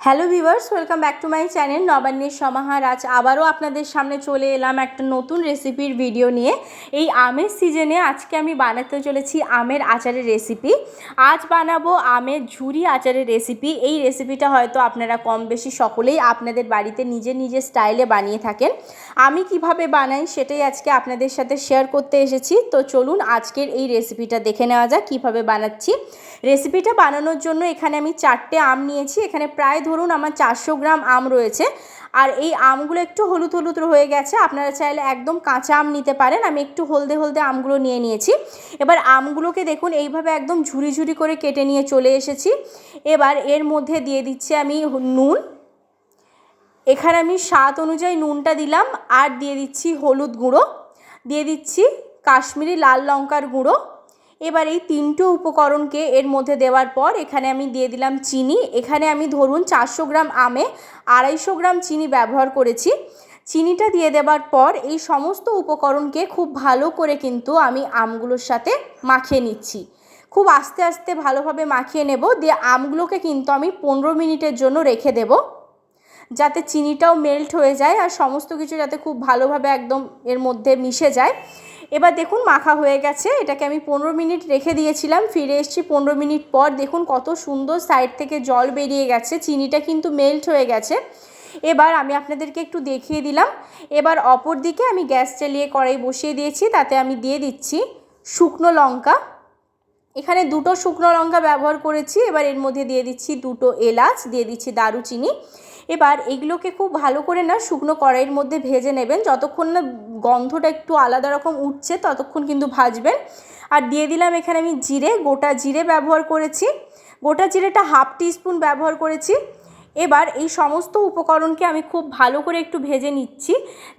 Hello viewers welcome back to my channel নবান্নের সমাহার আজ আবারও আপনাদের সামনে চলে এলাম একটা নতুন রেসিপির ভিডিও নিয়ে। এই আমের সিজনে আজকে আমি বানাতে চলেছি আমের আচারের রেসিপি আজ বানাবো আমের ঝুরি আচারের রেসিপি এই রেসিপিটা হয়তো আপনারা কম বেশি সকলেই আপনাদের বাড়িতে নিজের নিজের স্টাইলে বানিয়ে থাকেন। আমি কীভাবে বানাই সেটাই আজকে আপনাদের সাথে শেয়ার করতে এসেছি। তো চলুন আজকের এই রেসিপিটা দেখে নেওয়া যাক কীভাবে বানাচ্ছি। রেসিপিটা বানানোর জন্য এখানে আমি চারটে আম নিয়েছি। এখানে প্রায় ধরুন আমার চারশো গ্রাম আম রয়েছে, আর এই আমগুলো একটু হলুদ হলুদ হয়ে গেছে, আপনারা চাইলে একদম কাঁচা আম নিতে পারেন, আমি একটু হলদে হলদে আমগুলো নিয়ে নিয়েছি। এবার আমগুলোকে দেখুন, এইভাবে একদম ঝুরি ঝুরি করে কেটে নিয়ে চলে এসেছি। এবার এর মধ্যে দিয়ে দিচ্ছি আমি নুন। এখানে আমি স্বাদ অনুযায়ী নুনটা দিলাম, আর দিয়ে দিচ্ছি হলুদ গুঁড়ো, দিয়ে দিচ্ছি কাশ্মীরি লাল লঙ্কার গুঁড়ো এবার এই তিনটে উপকরণকে এর মধ্যে দেওয়ার পর এখানে আমি দিয়ে দিলাম চিনি। এখানে আমি ধরুন চারশো গ্রাম আমে আড়াইশো গ্রাম চিনি ব্যবহার করেছি। চিনিটা দিয়ে দেওয়ার পর এই সমস্ত উপকরণকে খুব ভালো করে কিন্তু আমি আমগুলোর সাথে মাখিয়ে নিচ্ছি। খুব আস্তে আস্তে ভালোভাবে মাখিয়ে নেব। দিয়ে আমগুলোকে কিন্তু আমি পনেরো মিনিটের জন্য রেখে দেবো। যাতে চিনিটাও মেল্ট হয়ে যায় আর সমস্ত কিছু যাতে খুব ভালোভাবে একদম এর মধ্যে মিশে যায়। এবার দেখুন মাখা হয়ে গেছে, এটাকে আমি পনেরো মিনিট রেখে দিয়েছিলাম, ফিরে এসেছি পনেরো মিনিট পর, দেখুন কত সুন্দর সাইড থেকে জল বেরিয়ে গেছে, চিনিটা কিন্তু মেল্ট হয়ে গেছে। এবার আমি আপনাদেরকে একটু দেখিয়ে দিলাম, এবার অপর দিকে আমি গ্যাস চালিয়ে কড়াই বসিয়ে দিয়েছি, তাতে আমি দিয়ে দিচ্ছি শুকনো লঙ্কা। এখানে দুটো শুকনো লঙ্কা ব্যবহার করেছি, এবার এর মধ্যে দিয়ে দিচ্ছি দুটো এলাচ, দিয়ে দিচ্ছি দারুচিনি। এবার এগুলোকে খুব ভালো করে না শুকনো কড়াইয়ের মধ্যে ভেজে নেবেন। যতক্ষণ না গন্ধটা একটু আলাদা রকম উঠছে, ততক্ষণ কিন্তু ভাজবেন। আর দিয়ে দিলাম এখানে আমি জিরে, গোটা জিরে ব্যবহার করেছি। গোটা জিরেটা হাফ টিস্পুন ব্যবহার করেছি। এবার এই সমস্ত উপকরণকে আমি খুব ভালো করে একটু ভেজে নিচ্ছি।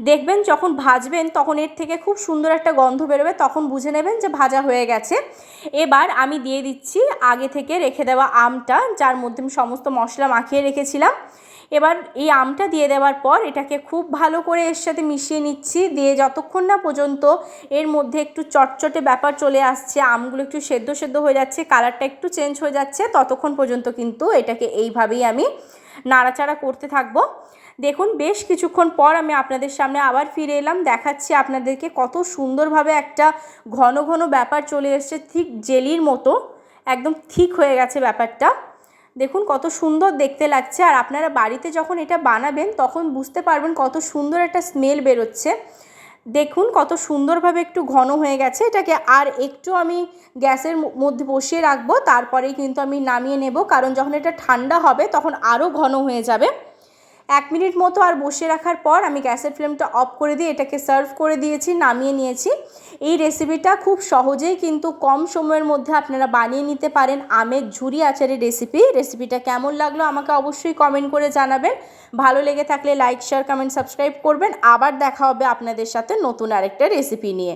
দেখবেন যখন ভাজবেন তখন এর থেকে খুব সুন্দর একটা গন্ধ বেরোবে, তখন বুঝে নেবেন যে ভাজা হয়ে গেছে। এবার আমি দিয়ে দিচ্ছি আগে থেকে রেখে দেওয়া আমটা, যার মধ্যে আমি সমস্ত মশলা মাখিয়ে রেখেছিলাম। এবার এই আমটা দিয়ে দেওয়ার পর এটাকে খুব ভালো করে এর সাথে মিশিয়ে নিচ্ছি। দিয়ে যতক্ষণ না পর্যন্ত এর মধ্যে একটু চটচটে ব্যাপার চলে আসছে, আমগুলো একটু সেদ্ধ সেদ্ধ হয়ে যাচ্ছে, কালারটা একটু চেঞ্জ হয়ে যাচ্ছে, ততক্ষণ পর্যন্ত কিন্তু এটাকে এইভাবেই আমি নাড়াচাড়া করতে থাকব। দেখুন, বেশ কিছুক্ষণ পর আমি আপনাদের সামনে আবার ফিরে এলাম। দেখাচ্ছি আপনাদেরকে কত সুন্দরভাবে একটা ঘন ঘন ব্যাপার চলে এসছে, ঠিক জেলির মতো, একদম ঠিক হয়ে গেছে ব্যাপারটা। দেখুন কত সুন্দর দেখতে লাগছে। আর আপনারা বাড়িতে যখন এটা বানাবেন, তখন বুঝতে পারবেন কত সুন্দর একটা স্মেল বেরোচ্ছে। দেখুন কত সুন্দরভাবে একটু ঘন হয়ে গেছে। এটাকে আর একটু আমি গ্যাসের মধ্যে বসিয়ে রাখব। তারপরেই কিন্তু আমি নামিয়ে নেব। কারণ যখন এটা ঠান্ডা হবে, তখন আরও ঘন হয়ে যাবে। এক মিনিট মতো আর বসে রাখার পর আমি গ্যাসের ফ্লেমটা অফ করে দিয়ে এটাকে সার্ভ করে দিয়েছি, নামিয়ে নিয়েছি। এই রেসিপিটা খুব সহজেই কিন্তু কম সময়ের মধ্যে আপনারা বানিয়ে নিতে পারেন। আমের ঝুরি আচারের রেসিপি। রেসিপিটা কেমন লাগল আমাকে অবশ্যই কমেন্ট করে জানাবেন। ভালো লেগে থাকলে লাইক, শেয়ার, কমেন্ট, সাবস্ক্রাইব করবেন। আবার দেখা হবে আপনাদের সাথে নতুন আরেকটা রেসিপি নিয়ে।